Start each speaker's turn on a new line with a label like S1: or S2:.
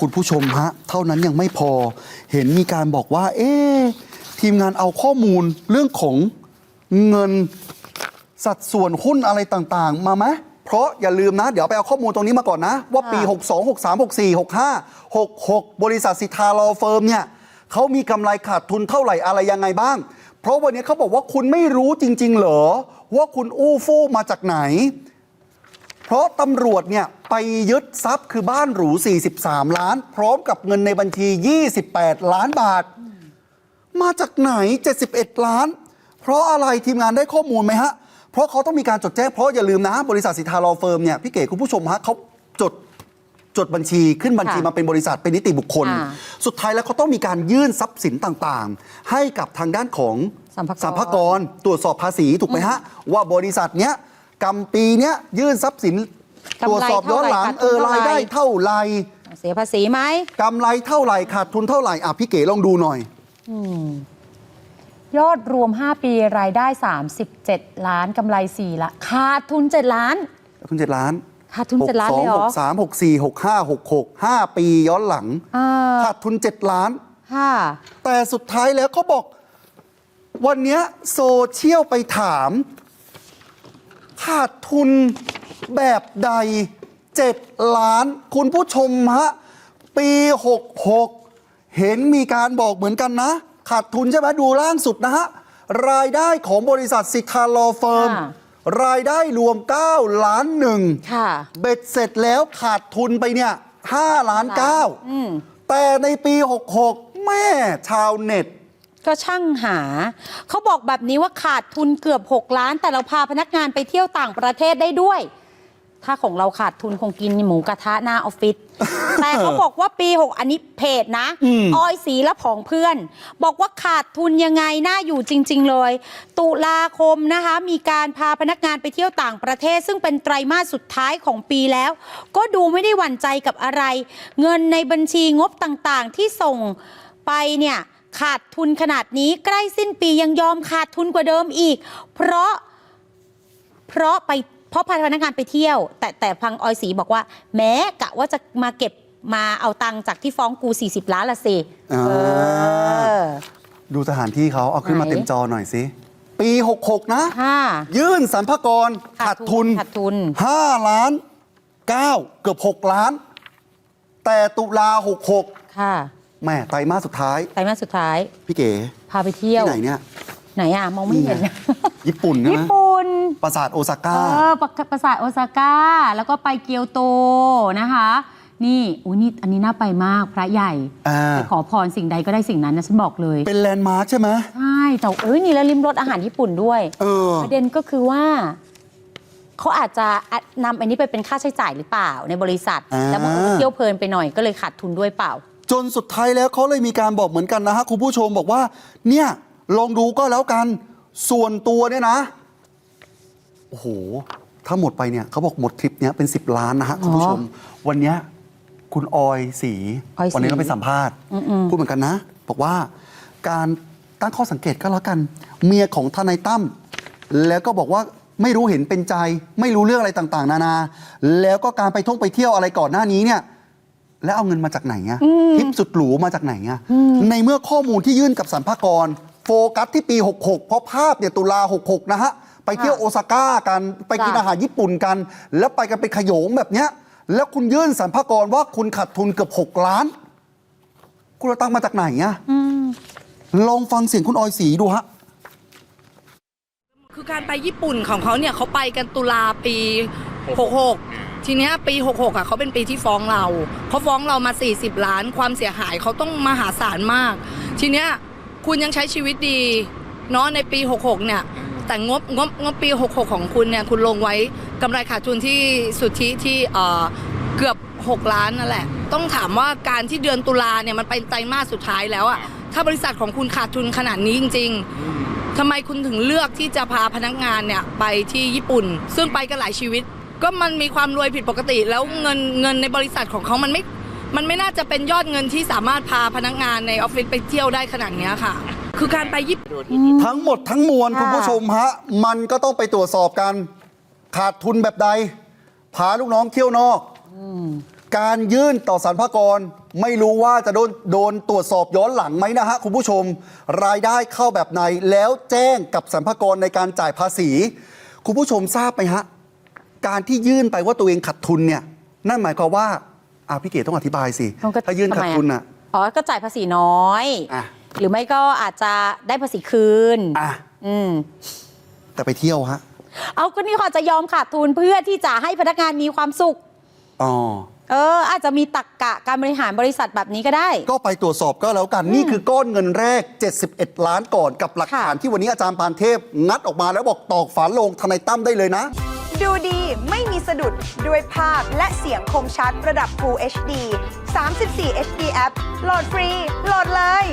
S1: คุณผู้ชมฮะ เท่านั้นยังไม่พอ เห็นมีการบอกว่า เอ๊ะทีมงานเอาข้อมูลเรื่องของเงินสัดส่วนหุ้นอะไรต่างๆ มาไหมเพราะอย่าลืมนะ เดี๋ยวไปเอาข้อมูลตรงนี้มาก่อนนะ ว่าปี 62 63 64 65 66 บริษัทสิทธาลอเฟิร์มเนี่ยเขามีกำไรขาดทุนเท่าไหร่อะไรยังไงบ้าง เพราะวันนี้เขาบอกว่าคุณไม่รู้จริง ๆ เหรอ ว่าคุณอู้ฟู่มาจากไหน เพราะตำรวจเนี่ยไปยึดทรัพย์คือบ้านหรู 43 ล้าน พร้อมกับเงินในบัญชี 28 ล้านบาท มาจากไหน 71 ล้าน เพราะอะไรทีมงานได้ข้อมูลไหมฮะ เพราะเขาต้องมีการจดแจ้ง เพราะอย่าลืมนะ บริษัทสิทธาลอเฟิร์มเนี่ยพี่เก๋คุณผู้ชมฮะเขาจดจดบัญชีขึ้นบัญชี
S2: ค่ะ
S1: มาเป็นบริษัทเป็นนิติบุคคล
S2: อ่า
S1: สุดท้ายแล้วเขาต้องมีการยื่นทรัพย์สินต่างๆ ให้กับทางด้านของ
S2: สรรพากร
S1: สรรพากรตรวจสอบภาษีถูกไหมฮะว่าบริษัทเนี้ย กำปีเนี้ยยื่นทรัพย์สิน
S2: กำไร
S1: ตรวจสอบย้อนหลัง
S2: เท่าไหร่ขาดทุน
S1: เออรายได้
S2: เท่าไหร่
S1: เท่าไหร่
S2: เสียภาษีไหม
S1: กำไรเท่าไหร่ขาดทุนเท่าไหร่อะพี่เก๋ลองดูหน่อย
S2: ยอดรวม 5 ปีรายได้ 37 ล้านกำไร4ละขาดทุน 7 ล้าน
S1: ทุนเจ็ดล้าน
S2: ขาดทุน 7 ล้านเลยเหรอ
S1: หกสามหกสี่หกห้าหกหกห้าปีย้อนหลัง
S2: อ่า
S1: ขาดทุนเจ็ดล้าน
S2: ค่ะ
S1: แต่สุดท้ายแล้วเขาบอก วันเนี้ยโซเชียลไปถาม ขาดทุนแบบใด 7 ล้าน คุณผู้ชมฮะ ปี 66 เห็นมีการบอกเหมือนกันนะ ขาดทุนใช่ไหมดูล่างสุดนะฮะ รายได้ของบริษัทสิทธาลอเฟิร์ม
S2: ค่ะ
S1: รายได้รวม 9 ล้านหนึ่ง
S2: ค่ะ
S1: เบ็ดเสร็จแล้วขาดทุนไปเนี่ย5ล้าน
S2: อืม
S1: 9 แต่ในปี 66 แม่ชาวเน็ต
S2: ก็ช่างหา เขาบอกแบบนี้ว่าขาดทุนเกือบ 6 ล้าน แต่เราพาพนักงานไปเที่ยวต่างประเทศได้ด้วย ถ้าของเราขาดทุนคงกินหมูกระทะหน้าออฟฟิศ แต่เขาบอกว่าปี 6 อันนี้เพจนะ
S1: อืม
S2: ออยสีและผองเพื่อน บอกว่าขาดทุนยังไงน่าอยู่จริง ๆ เลย ตุลาคมนะคะ มีการพาพนักงานไปเที่ยวต่างประเทศ ซึ่งเป็นไตรมาสสุดท้ายของปีแล้ว ก็ดูไม่ได้หวั่นใจกับอะไร เงินในบัญชีงบต่างๆ ที่ส่งไปเนี่ย ขาดทุนขนาดนี้ใกล้สิ้นปียังยอมขาดทุนกว่าเดิมอีก เพราะเพราะไปเพราะพาพนักงานไปเที่ยว แต่แต่พังออยสีบอกว่า แม้กะว่าจะมาเก็บมาเอาตังค์จากที่ฟ้องกู 40 ล้านละสิ
S1: อ่า
S2: เออ
S1: ดูสถานที่เขาเอาขึ้นมา
S2: ไหน
S1: เต็มจอหน่อยสิ ปี 66 นะ
S2: ห้า
S1: ยื่นสรรพากรขาดทุน
S2: ขาดทุน
S1: 5 ล้าน 9 เกือบ 6 ล้าน แต่ตุลา 66
S2: ค่ะ
S1: แม่ไตรมาสสุดท้าย
S2: ไตรมาสสุดท้าย
S1: พี่เก๋
S2: พาไปเที่ยว
S1: ที่ไหนเนี่ย
S2: ไหนอะ มองไม่เห็น
S1: นี่ไง ญี่ปุ่นใช่
S2: ญี่
S1: ไหม
S2: ปุ่น
S1: ปราสาทโอซา
S2: เอ
S1: ก้า
S2: อปะประสาทโอซาก้า แล้วก็ไปเกียวโตนะคะ นี่อุ้ยนี่อันนี้น่าไปมากพระใหญ่
S1: อ่า
S2: ไปขอพรสิ่งใดก็ได้สิ่งนั้นนะฉันบอกเลย
S1: เป็นแลนด์มาร์คใช่ไหม
S2: ใช่แต่เอ้ยนี่แล้วริมรสอาหารญี่ปุ่นด้วย
S1: เออ
S2: ประเด็นก็คือว่า เขาอาจจะนำอันนี้ไปเป็นค่าใช้จ่ายหรือเปล่าในบริษัท
S1: อ่า
S2: แล้วมันก็เที่ยวเพลินไปหน่อยก็เลยขาดทุนด้วยเปล่า
S1: จนสุดท้ายแล้วเขาเลยมีการบอกเหมือนกันนะฮะคุณผู้ชมบอกว่า เนี่ยลองดูก็แล้วกันส่วนตัวเนี่ยนะโอ้โหถ้าหมดไปเนี่ยเขาบอกหมดทริปเนี้ยเป็น 10 ล้านนะฮะคุณผู้ชม วันเนี้ยคุณออยสี
S2: ออยศรี
S1: วันี้เราไปสัมภาษณ์
S2: อืมๆ
S1: พูดเหมือนกันนะ บอกว่าการตั้งข้อสังเกตก็แล้วกัน เมียของทนายตั้มแล้วก็บอกว่าไม่รู้เห็นเป็นใจ ไม่รู้เรื่องอะไรต่าง ๆ นานา แล้วก็การไปท่องไปเที่ยวอะไรก่อนหน้านี้เนี่ย แล้วเอาเงินมาจากไหนอะทริปสุดหรูมาจากไหนอะในเมื่อข้อมูลที่ยื่นกับสรรพากร โฟกัสที่ปี 66 เพราะภาพเนี่ยตุลา 66 นะฮะ ไปเที่ยวโอซาก้ากันไปกิน
S2: จ้ะ
S1: อาหารญี่ปุ่นกัน แล้วไปกันเป็นขโยงแบบเนี้ย แล้วคุณยื่นสรรพากรว่าคุณขาดทุนเกือบ 6 ล้าน คุณเอาตังค์มาจากไหนอะลองฟังเสียงคุณออยสีดูฮะ
S3: คือการไปญี่ปุ่นของเขาเนี่ยเขาไปกันตุลาปี 66 ทีเนี้ยปี 66อะเขาเป็นปีที่ฟ้องเราเขาฟ้องเรามา 40 ล้าน ความเสียหายเขาต้องมหาศาลมาก ทีเนี้ยคุณยังใช้ชีวิตดีเนาะในปี 66 เนี่ย แต่งบงบงบปี 66 ของคุณเนี่ย คุณลงไว้กำไรขาดทุนที่สุทธิที่เอ่อเกือบ 6 ล้านนั่นแหละ ต้องถามว่าการที่เดือนตุลาเนี่ยมันเป็นไตรมาสสุดท้ายแล้วอะถ้าบริษัทของคุณขาดทุนขนาดนี้จริง ๆทำไมคุณถึงเลือกที่จะพาพนักงานเนี่ยไปที่ญี่ปุ่น ซึ่งไปกันหลายชีวิต ก็มันมีความรวยผิดปกติ แล้วเงินเงินในบริษัทของเขามันไม่ มันไม่น่าจะเป็นยอดเงินที่สามารถพาพนักงานในออฟฟิศไปเที่ยวได้ขนาดเนี้ยค่ะ คือการไปญี่ปุ่น
S1: ทั้งหมดทั้งมวล
S2: ค่ะ
S1: คุณผู้ชมฮะ มันก็ต้องไปตรวจสอบกัน ขาดทุนแบบใด พาลูกน้องเที่ยวนอก การยื่นต่อสรรพากร ไม่รู้ว่าจะโดนโดนตรวจสอบย้อนหลังไหมนะฮะคุณผู้ชม รายได้เข้าแบบไหนแล้วแจ้งกับสรรพากรในการจ่ายภาษี คุณผู้ชมทราบไหมฮะ การที่ยื่นไปว่าตัวเองขัดทุนเนี่ยนั่นหมายความว่าอ่าพี่เก๋ต้องอธิบายสิ
S2: มันก็
S1: ถ้ายื่นขัด
S2: ทำไม
S1: ทุนอะ
S2: อ๋อ ก็จ่ายภาษีน้อย
S1: อะ
S2: หรือไม่ก็อาจจะได้ภาษีคืน
S1: อะ
S2: อืม
S1: แต่ไปเที่ยวฮะ
S2: เอาก็นี่เขาอาจจะยอมขาดทุนเพื่อที่จะให้พนักงานมีความสุข
S1: อ๋อ
S2: เออ อาจจะมีตักกะการบริหารบริษัทแบบนี้ก็ได้
S1: ก็ไปตรวจสอบก็แล้วกันนี่คือก้อนเงินแรก 71 ล้านก่อนกับหลักฐาน
S2: ค่ะ
S1: ที่วันนี้อาจารย์ปานเทพ งัดออกมาแล้วบอกตอกฝาโลงทนายตั้มได้เลยนะ
S4: ดูดีไม่มีสะดุดด้วยภาพและเสียงคมชัดระดับ Full HD 34 HD App โหลดฟรี โหลดเลย